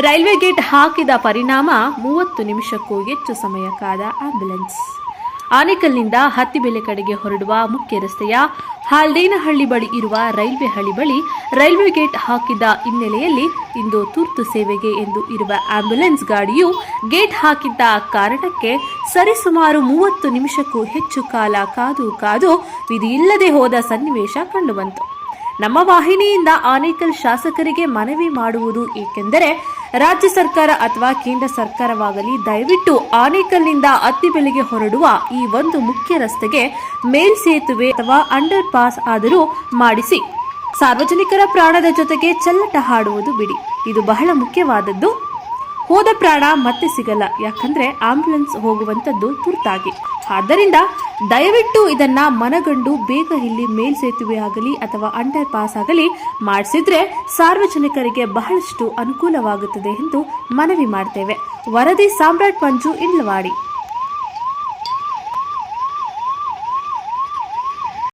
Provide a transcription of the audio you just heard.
Railway gate ಹಾಕಿದ ಪರಿಣಾಮ ಮೂವತ್ತು ನಿಮಿಷಕ್ಕೂ ಹೆಚ್ಚು ಸಮಯ ಕಾದ ಆಂಬ್ಯುಲೆನ್ಸ್. ಆನೇಕಲ್ನಿಂದ ಹತ್ತಿಬೆಲೆ ಕಡೆಗೆ ಹೊರಡುವ ಮುಖ್ಯ ರಸ್ತೆಯ ಹಾಲ್ದೇನಹಳ್ಳಿ ಬಳಿ ಇರುವ ರೈಲ್ವೆ ಹಳಿ ಬಳಿ ರೈಲ್ವೆ ಗೇಟ್ ಹಾಕಿದ ಹಿನ್ನೆಲೆಯಲ್ಲಿ ಇಂದು ತುರ್ತು ಸೇವೆಗೆ ಎಂದು ಇರುವ ಆಂಬ್ಯುಲೆನ್ಸ್ ಗಾಡಿಯು ಗೇಟ್ ಹಾಕಿದ್ದ ಕಾರಣಕ್ಕೆ ಸರಿಸುಮಾರು ಮೂವತ್ತು ನಿಮಿಷಕ್ಕೂ ಹೆಚ್ಚು ಕಾಲ ಕಾದು ಕಾದು ವಿಧಿಯಿಲ್ಲದೆ ಹೋದ ಸನ್ನಿವೇಶ ಕಂಡುಬಂತು. ನಮ್ಮ ವಾಹಿನಿಯಿಂದ ಆನೇಕಲ್ ಶಾಸಕರಿಗೆ ಮನವಿ ಮಾಡುವುದು ಏಕೆಂದರೆ ರಾಜ್ಯ ಸರ್ಕಾರ ಅಥವಾ ಕೇಂದ್ರ ಸರ್ಕಾರವಾಗಲಿ ದಯವಿಟ್ಟು ಆನೇಕಲ್ನಿಂದ ಅತ್ತಿಬೆಲೆಗೆ ಹೊರಡುವ ಈ ಒಂದು ಮುಖ್ಯ ರಸ್ತೆಗೆ ಮೇಲ್ಸೇತುವೆ ಅಥವಾ ಅಂಡರ್ ಪಾಸ್ ಆದರೂ ಮಾಡಿಸಿ. ಸಾರ್ವಜನಿಕರ ಪ್ರಾಣದ ಜೊತೆಗೆ ಚಲ್ಲಟ ಹಾಡುವುದು ಬಿಡಿ. ಇದು ಬಹಳ ಮುಖ್ಯವಾದದ್ದು. ಹೋದ ಪ್ರಾಣ ಮತ್ತೆ ಸಿಗಲ್ಲ. ಯಾಕಂದ್ರೆ ಆಂಬ್ಯುಲೆನ್ಸ್ ಹೋಗುವಂತದ್ದು ತುರ್ತಾಗಿ. ಆದ್ದರಿಂದ ದಯವಿಟ್ಟು ಇದನ್ನ ಮನಗಂಡು ಬೇಗ ಇಲ್ಲಿ ಮೇಲ್ಸೇತುವೆ ಆಗಲಿ ಅಥವಾ ಅಂಡರ್ ಪಾಸ್ ಆಗಲಿ ಮಾಡಿಸಿದ್ರೆ ಸಾರ್ವಜನಿಕರಿಗೆ ಬಹಳಷ್ಟು ಅನುಕೂಲವಾಗುತ್ತದೆ ಎಂದು ಮನವಿ ಮಾಡ್ತೇವೆ. ವರದಿ ಸಾಮ್ರಾಟ್ ಮಂಜು ಇಂಡ್ಲವಾಡಿ.